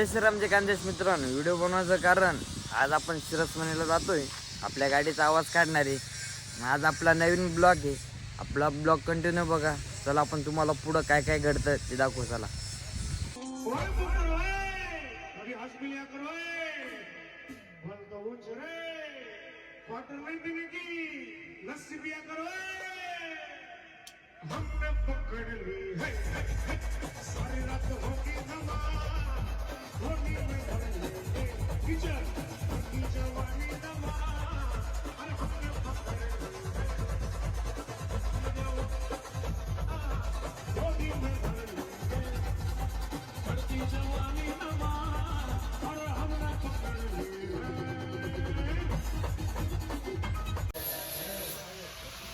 जय श्रीरामचे कांदेश मित्रांनो. व्हिडिओ बनवायचं कारण आज आपण शिरसमणीला जातोय. आपल्या गाडीचा आवाज काढणारे आज आपला नवीन ब्लॉग आहे. आपला ब्लॉग कंटिन्यू बघा. चला आपण तुम्हाला पुढं काय काय घडतं ते दाखवू चला. हमने पकड़ ली है है, है। सारी रात होगी धमाल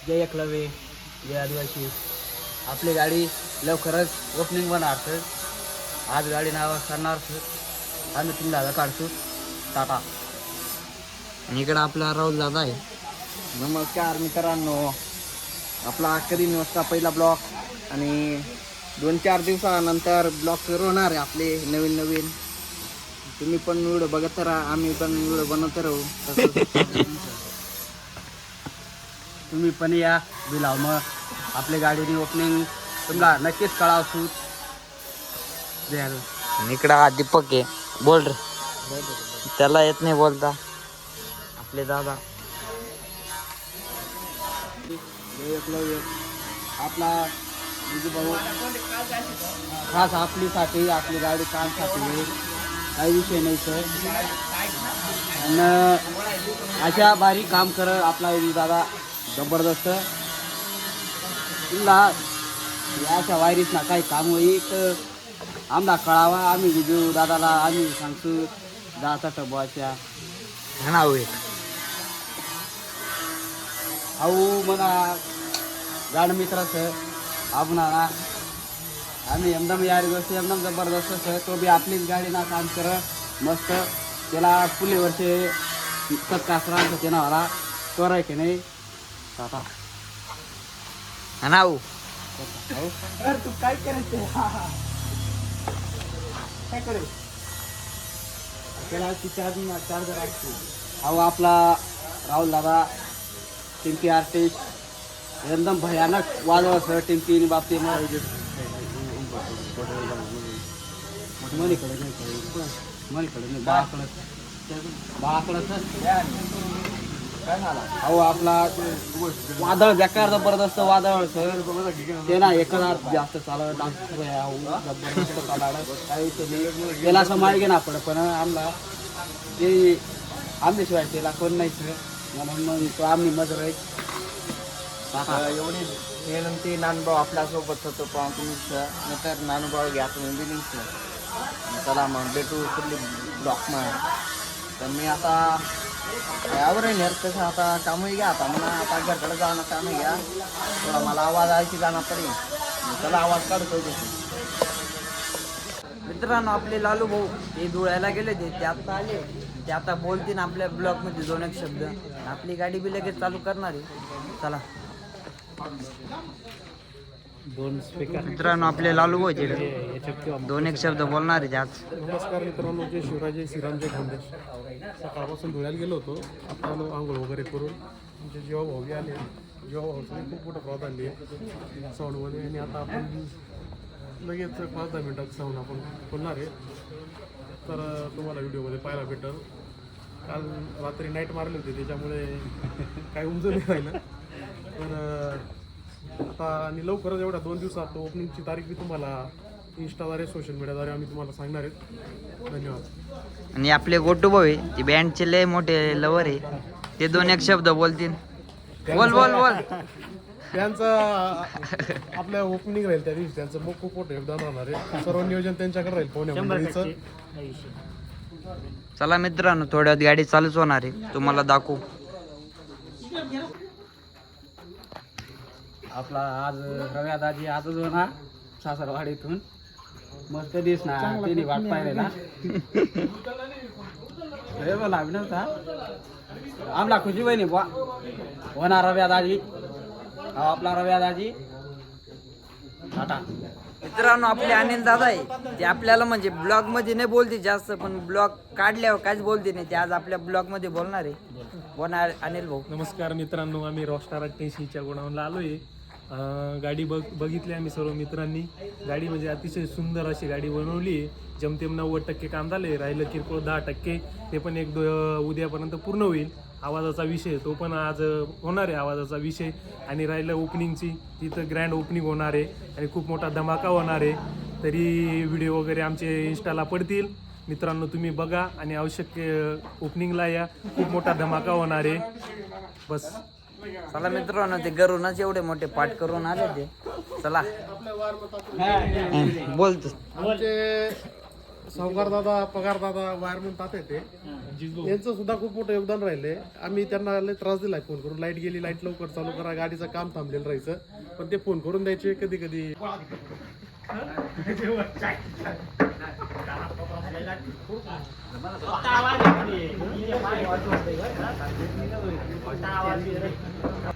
जय एकलव्य जय आदिवासी. आपली गाडी लवकरच ओपनिंग होणार सर आज गाडी नाव करणार सर. आम्ही तीन दादा काढतो. टाटा. आणि इकडं आपला राहुल दादा आहे. नमस्कार मित्रांनो. आपला कधी वाजता पहिला ब्लॉक. आणि दोन चार दिवसानंतर ब्लॉक सुरू होणार आहे आपले नवीन नवीन. तुम्ही पण व्हिडिओ बघत राहा आम्ही पण व्हिडिओ बनवत राहू. तुम्ही पण या. बिलाव मग. आपल्या गाडीने ओपनिंग तुम्हाला नक्कीच कळावसूत इकडं हा दीपक आहे. बोल रे. त्याला येत नाही बोलता. आपले दादा. आपला भाऊ. खास आपलीसाठी आपली गाडी कामसाठी काही विषय नाही सर आणि अशा भारी काम करत आपला दादा. जबरदस्त. तुला अशा वायरीस ना काही काम होईल तर आम्हाला कळावा आम्ही विजू दादाला आम्ही सांगतो जाता टबाच्या हा होय अहो मला गाड मित्र सर आपणाला आम्ही एकदम यारी गोष्टी एकदम जबरदस्त सर तो बी आपलीच गाडी ना काम कर मस्त. त्याला पुले वर्षे कासरा ते नावाला तो आहे की नाही? टाटा. हा ना हो तू काय करायचं काय करेल? त्याला ती चार्जिंग चार्जर असतो अहो आपला राहुल दादा टिंकी आर्टिस्ट एकदम भयानक वाजव सर टिंकी बाबतीत मनीकडे नाही मनीकडे नाही बाळाकडे बाळाकडे अहो आपला वादळ बेकार जबरदस्त वादळ सर. ते ना एक जास्त चालत जबरदस्त चालत. काही त्याला असं मार्ग ना पड पण आमला ते आमच्याशिवाय त्याला कोण नाही सर. म्हणून मग तो आम्ही मजर आहे. टाटा. एवढी नानभाऊ आपल्यासोबत होतो पाहून तुम्ही नंतर नानभाऊ घ्या तुम्ही बिलिंग चला मग भेटू कुठली ब्लॉक तर मी आता यावर नेर तसं. आता कामही घ्या आता म्हणा. आता घरकडे जाणं काम घ्या. थोडा मला आवाज ऐकी जाणार तरी. त्याला आवाज काढतो मित्रांनो आपले लालू भाऊ हे धुळ्याला गेले ते. ते आता आले. ते आता बोलतील आपल्या ब्लॉकमध्ये दोन एक शब्द. आपली गाडी बी लगेच चालू करणार आहे. चला. दोन स्पीकर मित्रांनो आपले लालू भाऊ दोन एक शब्द बोलणार आहे आज. नमस्कार मित्रांनो जय शिवराजे श्रीरामजय खानदेश सकाळपासून धुळ्याला गेलो होतो. आता आलो आंघोळ वगैरे करून. आमचे जेव्हा भाऊ आले. जेव्हा भाऊचं खूप मोठं आली आहे. साऊंडमध्ये आणि आता आपण लगेच पाच दहा मिनटात साऊंड आपण खोलणार आहे. तर तुम्हाला व्हिडिओमध्ये पाहायला भेटेल. काल रात्री नाईट मारली होती. त्याच्यामुळे काही उमजून नाही राहिलं. तर आता आणि लवकरच एवढ्या दोन दिवसात ओपनिंगची तारीख मी तुम्हाला इंस्टाद्वारे सोशल मीडियाद्वारे आम्ही तुम्हाला सांगणार आहेत धन्यवाद. आणि आपले गोटू भाऊ आहे ते बँडचे लय मोठे लवर आहे. ते दोन एक शब्द बोलतील. बोल बोल बोल. त्यांचा आपल्या ओपनिंग राहील त्या दिवशी. त्यांचं मग खूप मोठं योगदान राहणार आहे. सर्व नियोजन त्यांच्याकडे राहील पाहुण्या चला मित्रांनो थोड्यात गाडी चालूच होणार आहे. तुम्हाला दाखवू. आपला आज रव्या दाजी आजच होणार सासरवाडीतून. मस्त दिस ना तिने वाट पाहिले ना अरे बोला अभिनव था आमला खुशी बहिणी बुवा होणार रव्या दाजी. हा आपला रव्या दाजी. टाटा. मित्रांनो आपले अनिल दादा आहे. ते आपल्याला म्हणजे ब्लॉगमध्ये नाही बोलते जास्त पण ब्लॉग काढल्यावर काहीच बोलते नाही. ते आज आपल्या ब्लॉगमध्ये बोलणार आहे. बोलणार अनिल भाऊ. नमस्कार मित्रांनो आम्ही रॉस्टार अठ्ठ्याऐंशीच्या गोडाऊनला आलो आहे गाडी बघ बघितली आम्ही सर्व मित्रांनी. गाडी म्हणजे अतिशय सुंदर अशी गाडी बनवली आहे. जमतेम नव्वद टक्के काम झाले राहिलं किरकोळ दहा टक्के. ते पण एक दो उद्यापर्यंत पूर्ण होईल. आवाजाचा विषय तो पण आज होणार आहे आवाजाचा विषय. आणि राहिलं ओपनिंगची तिथं ग्रँड ओपनिंग होणार आहे. आणि खूप मोठा धमाका होणार आहे. तरी व्हिडिओ वगैरे आमचे इंस्टाला पडतील. मित्रांनो तुम्ही बघा. आणि आवश्यक ओपनिंगला या. खूप मोठा धमाका होणार आहे. बस. चला मित्रांनो ते घरूनच एवढे मोठे पाठ करून आले ते. चला. बोलतो सावकार दादा पगार दादा वायरमन ताते ते. यांचं सुद्धा खूप मोठं योगदान राहिले आम्ही त्यांना लय त्रास दिलाय फोन करून. लाइट गेली लाइट लवकर चालू करा गाडीचं काम थांबलेलं राहायचं. पण ते फोन करून द्यायचे कधी कधी ตาวันนี้ผมยิ่งไม่ยอมจบเลยนะตาวันนี้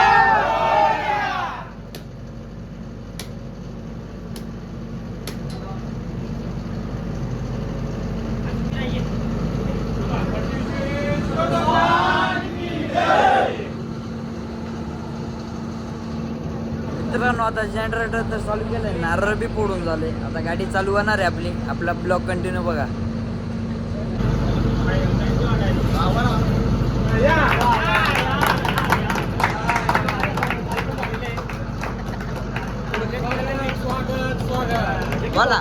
आता जनरेटर तर चालू केलं नारळ बी फोडून झाले. आता गाडी चालू होणार आहे आपली. आपला ब्लॉक कंटिन्यू बघा. बोला.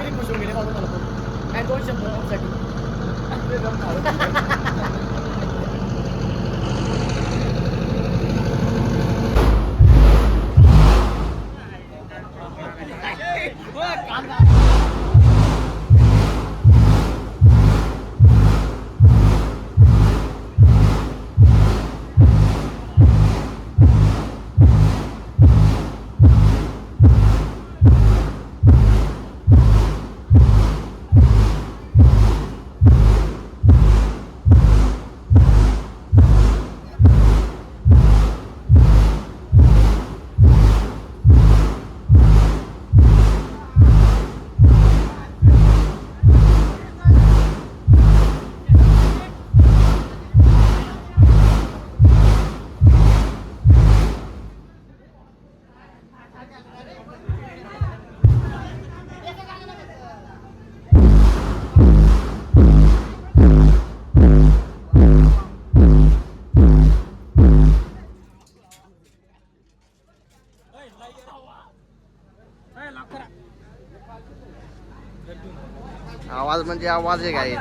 आवाज म्हणजे आवाज आहे काय?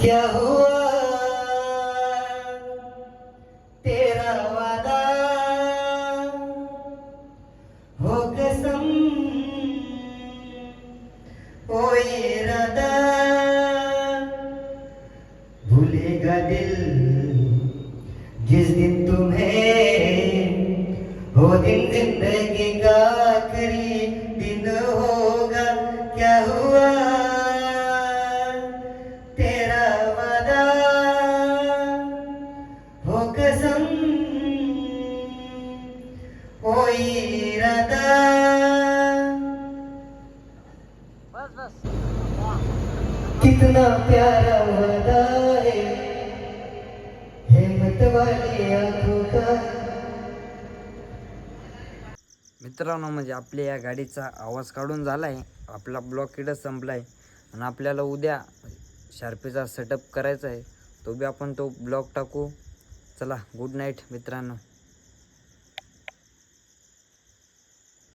क्या हुआ? तेरा वादा हो कसम ओ ये रदा भूलेगा दिल। जिस दिन तुम्हें वो दिन जिंदगी मित्रांनो म्हणजे आपल्या या गाडीचा आवाज काढून झाला आहे आपला ब्लॉक संपला आहे आणि आपल्याला उद्या शार्पीचा सेटअप करायचा आहे तो बी आपण तो ब्लॉक टाकू. चला गुड नाईट मित्रांनो.